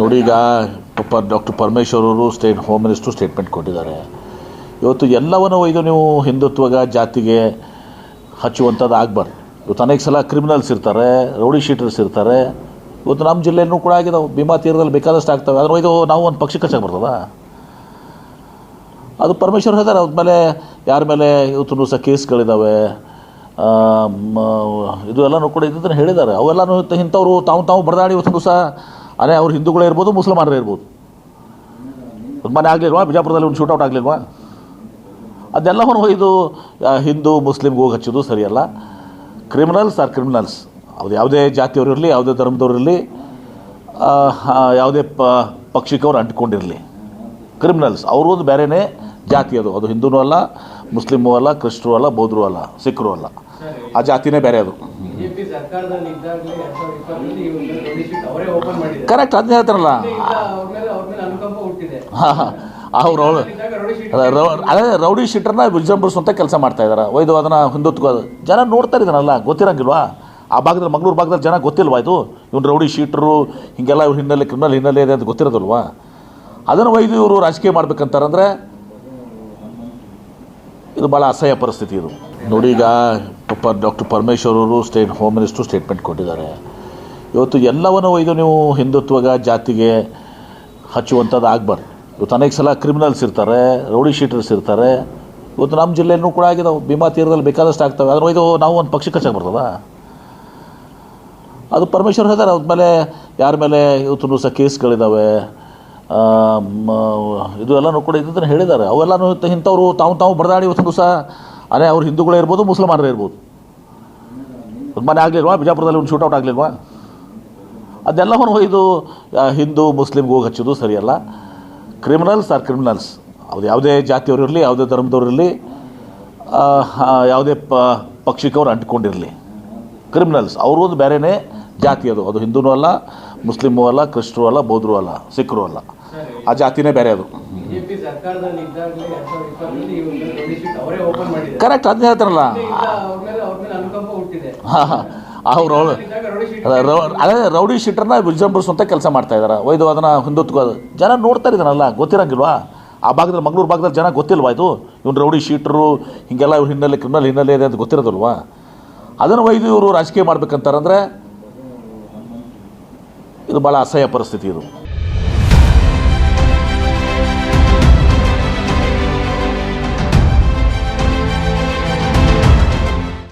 ನೋಡಿ ಈಗ ಡಾಕ್ಟರ್ ಪರಮೇಶ್ವರ್ ಅವರು ಸ್ಟೇಟ್ ಹೋಮ್ ಮಿನಿಸ್ಟ್ರು ಸ್ಟೇಟ್ಮೆಂಟ್ ಕೊಟ್ಟಿದ್ದಾರೆ. ಇವತ್ತು ಎಲ್ಲವನ್ನು ಒಯ್ದು ನೀವು ಹಿಂದುತ್ವಗ, ಜಾತಿಗೆ ಹಚ್ಚುವಂಥದ್ದು ಆಗಬಾರ್ದು. ಇವತ್ತು ಅನೇಕ ಸಲ ಕ್ರಿಮಿನಲ್ಸ್ ಇರ್ತಾರೆ ರೌಡಿ ಶೀಟರ್ಸ್ ಇರ್ತಾರೆ. ಇವತ್ತು ನಮ್ಮ ಜಿಲ್ಲೆಯೂ ಕೂಡ ಆಗಿದಾವೆ ಭೀಮಾ ತೀರದಲ್ಲಿ ಬೇಕಾದಷ್ಟು ಆಗ್ತವೆ. ಅದ್ರ ಒಯ್ದು ನಾವು ಒಂದು ಪಕ್ಷಕ್ಕೆ ಹಚ್ಚಕ್ಕೆ ಬರ್ತದ? ಅದು ಪರಮೇಶ್ವರ್ ಹೇಳ್ತಾರೆ ಅದ್ರ ಮೇಲೆ ಯಾರ ಮೇಲೆ ಇವತ್ತು ಸಹ ಕೇಸ್ಗಳಿದ್ದಾವೆ ಇದು ಎಲ್ಲನೂ ಕೂಡ ಇದ್ದನ್ನು ಹೇಳಿದ್ದಾರೆ. ಅವೆಲ್ಲನೂ ಇಂಥವ್ರು ತಾವು ತಾವು ಬಡದಾಡಿ ಇವತ್ತು ಸಹ ಅದೇ ಅವ್ರು ಹಿಂದೂಗಳೇ ಇರ್ಬೋದು, ಮುಸಲ್ಮಾನರೇ ಇರ್ಬೋದು. ಮನೆ ಆಗಲಿಲ್ವಾ? ಬಿಜಾಪುರದಲ್ಲಿ ಒಂದು ಶೂಟೌಟ್ ಆಗಲಿಲ್ವಾ? ಅದೆಲ್ಲವನ್ನು ಇದು ಹಿಂದೂ ಮುಸ್ಲಿಮ್ಗೆ ಹೋಗಿ ಹಚ್ಚೋದು ಸರಿಯಲ್ಲ. ಕ್ರಿಮಿನಲ್ಸ್ ಆರ್ ಕ್ರಿಮಿನಲ್ಸ್ ಅದು ಯಾವುದೇ ಜಾತಿಯವರು ಇರಲಿ, ಯಾವುದೇ ಧರ್ಮದವ್ರು ಇರಲಿ ಯಾವುದೇ ಪ, ಪಕ್ಷಿಕವ್ರು ಅಂಟ್ಕೊಂಡಿರಲಿ. ಕ್ರಿಮಿನಲ್ಸ್ ಅವರು ಒಂದು ಬೇರೆಯೇ ಜಾತಿ ಅದು. ಅದು ಹಿಂದೂನೂ ಅಲ್ಲ, ಮುಸ್ಲಿಮೂ ಅಲ್ಲ ಕ್ರಿಸ್ಟ್ರು ಅಲ್ಲ, ಬೌದ್ಧರು ಅಲ್ಲ, ಸಿಖ್ರು ಅಲ್ಲ. ಆ ಜಾತಿನೇ ಬೇರೆ ಅದು. ಕರೆಕ್ಟ್ ಅದನ್ನೇ ಹೇಳ್ತಾರಲ್ಲ. ಹಾಂ ಹಾಂ. ಅವ್ರು ಅದೇ ರೌ- ಅದೇ ರೌಡಿ ಶೀಟರ್ನ ವಿಜೃಂಭಿಸುವಂಥ ಕೆಲಸ ಮಾಡ್ತಾ ಇದ್ದಾರೆ ಒಯ್ದು ಅದನ್ನ ಹಿಂದುತ್ವ ಜನ ನೋಡ್ತಾರೆ ಇದಾರಲ್ಲ ಗೊತ್ತಿರಂಗಿಲ್ವಾ? ಆ ಭಾಗದಲ್ಲಿ ಮಂಗ್ಳೂರು ಭಾಗದಲ್ಲಿ ಜನ ಗೊತ್ತಿಲ್ವಾ ಇದು? ಇವ್ನು ರೌಡಿ ಶೀಟ್ರು ಹಿಂಗೆಲ್ಲ ಇವ್ರ ಹಿನ್ನೆಲೆ ಕ್ರಿಮಿನಲ್ ಹಿನ್ನೆಲೆ ಇದೆ ಅಂತ ಗೊತ್ತಿರೋದಿಲ್ವಾ? ಅದನ್ನು ಒಯ್ದು ಇವರು ರಾಜಕೀಯ ಮಾಡ್ಬೇಕಂತಾರಂದ್ರೆ ಇದು ಭಾಳ ಅಸಹ್ಯ ಪರಿಸ್ಥಿತಿ ಇದು. ನೋಡಿ ಈಗ ಡಾಕ್ಟರ್ ಪರಮೇಶ್ವರ್ ಅವರು ಸ್ಟೇಟ್ ಹೋಮ್ ಮಿನಿಸ್ಟ್ರು ಸ್ಟೇಟ್ಮೆಂಟ್ ಕೊಟ್ಟಿದ್ದಾರೆ. ಇವತ್ತು ಎಲ್ಲವನ್ನು ಒಯ್ದು ನೀವು ಹಿಂದುತ್ವಗ, ಜಾತಿಗೆ ಹಚ್ಚುವಂಥದ್ದು ಆಗಬಾರ್ದು. ಇವತ್ತು ಅನೇಕ ಸಲ ಕ್ರಿಮಿನಲ್ಸ್ ಇರ್ತಾರೆ ರೌಡಿ ಶೀಟರ್ಸ್ ಇರ್ತಾರೆ. ಇವತ್ತು ನಮ್ಮ ಜಿಲ್ಲೆಯೂ ಕೂಡ ಆಗಿದೆ ಭೀಮಾ ತೀರದಲ್ಲಿ ಬೇಕಾದಷ್ಟು ಆಗ್ತವೆ. ಅದ್ರ ಒಯ್ದು ನಾವು ಒಂದು ಪಕ್ಷಕ್ಕೆ ಕಚ್ಚಾಗಿ ಬರ್ತದ? ಅದು ಪರಮೇಶ್ವರ್ ಹೇಳ್ತಾರೆ. ಅವ್ರ ಮೇಲೆ ಯಾರ ಮೇಲೆ ಇವತ್ತು ಸಹ ಕೇಸ್ಗಳಿದ್ದಾವೆ ಇದು ಎಲ್ಲನೂ ಕೂಡ ಇದ್ದನ್ನು ಹೇಳಿದ್ದಾರೆ. ಅವೆಲ್ಲನೂ ಇಂಥವ್ರು ತಾವು ತಾವು ಬಡದಾಡಿ ಇವತ್ತು ಸಹ ಅದೇ ಅವ್ರು ಹಿಂದೂಗಳೇ ಇರ್ಬೋದು ಮುಸಲ್ಮಾನರೇ ಇರ್ಬೋದು. ಮನೆ ಆಗಲಿಲ್ವಾ? ಬಿಜಾಪುರದಲ್ಲಿ ಒಂದು ಶೂಟೌಟ್ ಆಗಲಿಲ್ವಾ? ಅದೆಲ್ಲವನ್ನು ಆ, ಹಿಂದೂ ಮುಸ್ಲಿಮ್ಗೆ ಹೋಗಿ ಹಚ್ಚೋದು ಸರಿಯಲ್ಲ. ಕ್ರಿಮಿನಲ್ಸ್ ಆರ್ ಕ್ರಿಮಿನಲ್ಸ್ ಅದು ಯಾವುದೇ ಜಾತಿಯವ್ರು ಇರಲಿ ಯಾವುದೇ ಧರ್ಮದವ್ರು ಇರಲಿ ಯಾವುದೇ ಪ ಪಕ್ಷಿಕವ್ರು ಅಂಟ್ಕೊಂಡಿರಲಿ. ಕ್ರಿಮಿನಲ್ಸ್ ಅವರು ಒಂದು ಬೇರೆಯೇ ಜಾತಿ ಅದು. ಅದು ಹಿಂದೂನೂ ಅಲ್ಲ ಮುಸ್ಲಿಮೂ ಅಲ್ಲ ಕ್ರಿಸ್ಟ್ರು ಅಲ್ಲ ಬೌದ್ಧರು ಅಲ್ಲ ಸಿಖ್ರು ಅಲ್ಲ. ಆ ಜಾತಿನೇ ಬೇರೆ ಅದು. ಕರೆಕ್ಟ್ ಅದನ್ನ ಹೇಳ್ತಾರಲ್ಲ. ಹಾಂ ಅವ್ರು ಅದೇ ರೌಡಿ ಶೀಟರ್ನ ವಿಜೃಂಭಿಸುವಂಥ ಕೆಲಸ ಮಾಡ್ತಾ ಇದ್ದಾರೆ ಒಯ್ದು ಅದನ್ನು ಹಿಂದುತ್ವ ಜನ ನೋಡ್ತಾ ಇದನ್ನಲ್ಲ ಗೊತ್ತಿರಂಗಿಲ್ವಾ? ಆ ಭಾಗದಲ್ಲಿ ಮಂಗಳೂರು ಭಾಗದಲ್ಲಿ ಜನ ಗೊತ್ತಿಲ್ವಾ ಇದು? ಇವ್ನು ರೌಡಿ ಶೀಟ್ರು ಹಿಂಗೆಲ್ಲ ಇವ್ರ ಹಿನ್ನೆಲೆ ಕ್ರಿಮಿನಲ್ ಹಿನ್ನೆಲೆ ಇದೆ ಅಂತ ಗೊತ್ತಿರೋದಲ್ವಾ? ಅದನ್ನು ಒಯ್ದು ಇವರು ರಾಜಕೀಯ ಮಾಡ್ಬೇಕಂತಾರಂದ್ರೆ ಇದು ಭಾಳ ಅಸಹ್ಯ ಪರಿಸ್ಥಿತಿ ಇದು.